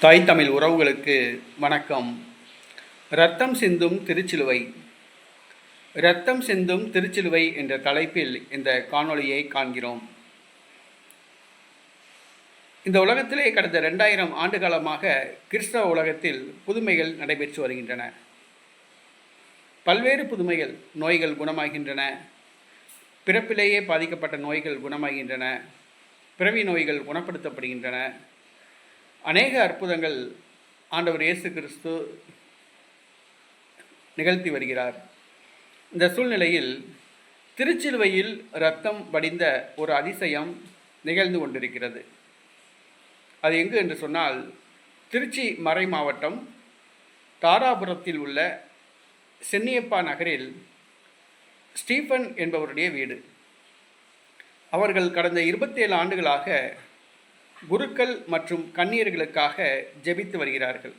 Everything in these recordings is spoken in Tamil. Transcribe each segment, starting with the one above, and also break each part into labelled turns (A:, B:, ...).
A: தாய் தமிழ் உறவுகளுக்கு வணக்கம். ரத்தம் சிந்தும் திருச்சிலுவை. ரத்தம் சிந்தும் திருச்சிலுவை என்ற தலைப்பில் இந்த காணொளியை காண்கிறோம். இந்த உலகத்திலே கடந்த ரெண்டாயிரம் ஆண்டு காலமாக கிறிஸ்தவ உலகத்தில் புதுமைகள் நடைபெற்று வருகின்றன. பல்வேறு புதுமைகள் நோய்கள் குணமாகின்றன. பிறப்பிலேயே பாதிக்கப்பட்ட நோய்கள் குணமாகின்றன. பிறவி நோய்கள் குணப்படுத்தப்படுகின்றன. அநேக அற்புதங்கள் ஆண்டவர் இயேசு கிறிஸ்து நிகழ்த்தி வருகிறார். இந்த சூழ்நிலையில் திருச்சிலுவையில் ரத்தம் வடிந்த ஒரு அதிசயம் நிகழ்ந்து கொண்டிருக்கிறது. அது எங்கு என்று சொன்னால் திருச்சி மறை மாவட்டம் தாராபுரத்தில் உள்ள சென்னியப்பா நகரில் ஸ்டீஃபன் என்பவருடைய வீடு. அவர்கள் கடந்த இருபத்தேழு ஆண்டுகளாக குருக்கள் மற்றும் கன்னியர்களுக்காக ஜெபித்து வருகிறார்கள்.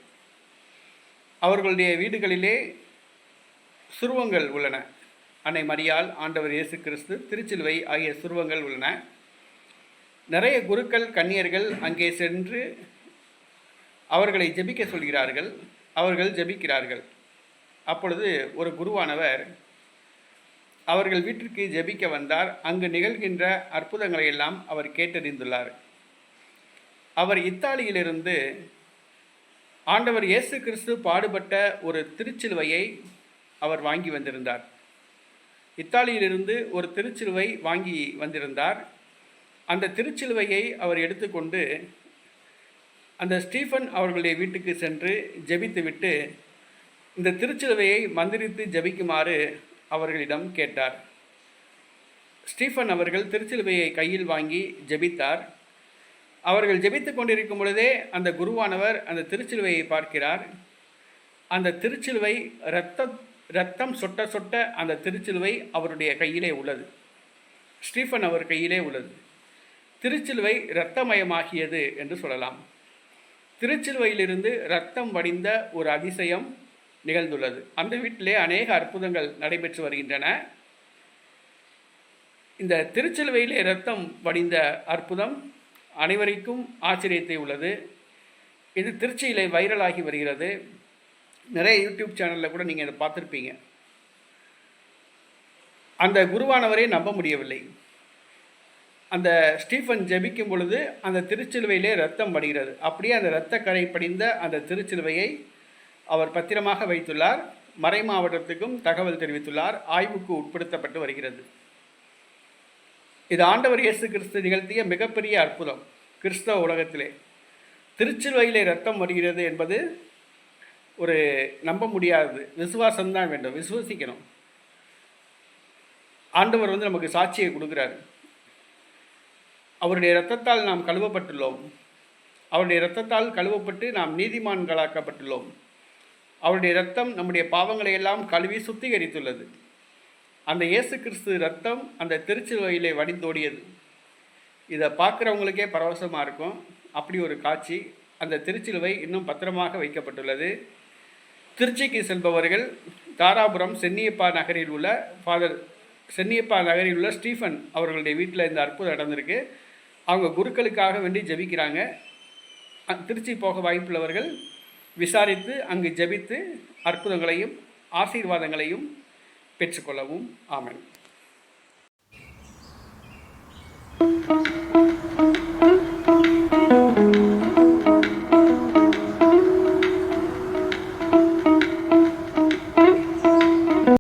A: அவர்களுடைய வீடுகளிலே சுருவங்கள் உள்ளன. அன்னை மரியால் ஆண்டவர் இயேசு கிறிஸ்து திருச்சிலுவை ஆகிய சுருவங்கள் உள்ளன. நிறைய குருக்கள் கன்னியர்கள் அங்கே சென்று அவர்களை ஜெபிக்க சொல்கிறார்கள். அவர்கள் ஜெபிக்கிறார்கள். அப்பொழுது ஒரு குருவானவர் அவர்கள் வீட்டிற்கு ஜெபிக்க வந்தார். அங்கு நிகழ்கின்ற அற்புதங்களை எல்லாம் அவர் கேட்டறிந்துள்ளார். அவர் இத்தாலியிலிருந்து ஆண்டவர் இயேசு கிறிஸ்து பாடுபட்ட ஒரு திருச்சிலுவையை அவர் வாங்கி வந்திருந்தார். இத்தாலியிலிருந்து ஒரு திருச்சிலுவை வாங்கி வந்திருந்தார். அந்த திருச்சிலுவையை அவர் எடுத்துக்கொண்டு அந்த ஸ்டீஃபன் அவர்களுடைய வீட்டுக்கு சென்று ஜெபித்துவிட்டு இந்த திருச்சிலுவையை மந்திரித்து ஜெபிக்குமாறு அவர்களிடம் கேட்டார். ஸ்டீஃபன் அவர்கள் திருச்சிலுவையை கையில் வாங்கி ஜெபித்தார். அவர்கள் ஜெபித்து கொண்டிருக்கும் பொழுதே அந்த குருவானவர் அந்த திருச்சிலுவையை பார்க்கிறார். அந்த திருச்சிலுவை இரத்த ரத்தம் சொட்ட சொட்ட அந்த திருச்சிலுவை அவருடைய கையிலே உள்ளது. ஸ்டீஃபன் அவர் கையிலே உள்ளது. திருச்சிலுவை இரத்தமயமாகியது என்று சொல்லலாம். திருச்சிலுவையிலிருந்து இரத்தம் வடிந்த ஒரு அதிசயம் நிகழ்ந்துள்ளது. அந்த வீட்டிலே அநேக அற்புதங்கள் நடைபெற்று வருகின்றன. இந்த திருச்சிலுவையிலே இரத்தம் வடிந்த அற்புதம் அனைவருக்கும் ஆச்சரியத்தை உள்ளது. இது திருச்சியில் வைரலாகி வருகிறது. நிறைய யூடியூப் சேனலில் கூட நீங்கள் இதை பார்த்துருப்பீங்க. அந்த குருவானவரை நம்ப முடியவில்லை. அந்த ஸ்டீஃபன் ஜெபிக்கும் பொழுது அந்த திருச்சிலுவையிலே ரத்தம் படுகிறது அப்படியே அந்த இரத்த கரை படிந்த அந்த திருச்சிலுவையை அவர் பத்திரமாக வைத்துள்ளார். மறை மாவட்டத்துக்கும் தகவல் தெரிவித்துள்ளார். ஆய்வுக்கு உட்படுத்தப்பட்டு வருகிறது. இது ஆண்டவர் இயேசு கிறிஸ்து நிகழ்த்திய மிகப்பெரிய அற்புதம் கிறிஸ்தவ உலகத்திலே. திருச்சிலுவையிலே ரத்தம் வருகிறது என்பது ஒரு நம்ப முடியாதது. விசுவாசம்தான் வேண்டும். விசுவசிக்கணும். ஆண்டவர் வந்து நமக்கு சாட்சியை கொடுக்குறாரு. அவருடைய இரத்தத்தால் நாம் கழுவப்பட்டுள்ளோம். அவருடைய இரத்தத்தால் கழுவப்பட்டு நாம் நீதிமான்களாக்கப்பட்டுள்ளோம். அவருடைய இரத்தம் நம்முடைய பாவங்களை எல்லாம் கழுவி சுத்திகரித்துள்ளது. அந்த இயேசு கிறிஸ்து ரத்தம் அந்த திருச்சிலுவையிலே வடிந்தோடியது. இதை பார்க்குறவங்களுக்கே பரவசமாக இருக்கும். அப்படி ஒரு காட்சி. அந்த திருச்சிலுவை இன்னும் பத்திரமாக வைக்கப்பட்டுள்ளது. திருச்சிக்கு செல்பவர்கள் தாராபுரம் சென்னியப்பா நகரில் உள்ள ஃபாதர் சென்னியப்பா நகரில் உள்ள ஸ்டீஃபன் அவர்களுடைய வீட்டில் இந்த அற்புதம் நடந்திருக்கு. அவங்க குருக்களுக்காக வேண்டி ஜெபிக்கிறாங்க. திருச்சி போக வாய்ப்புள்ளவர்கள் விசாரித்து அங்கு ஜெபித்து அற்புதங்களையும் ஆசீர்வாதங்களையும் பெற்றுக்கொள்ளவும். ஆமன்.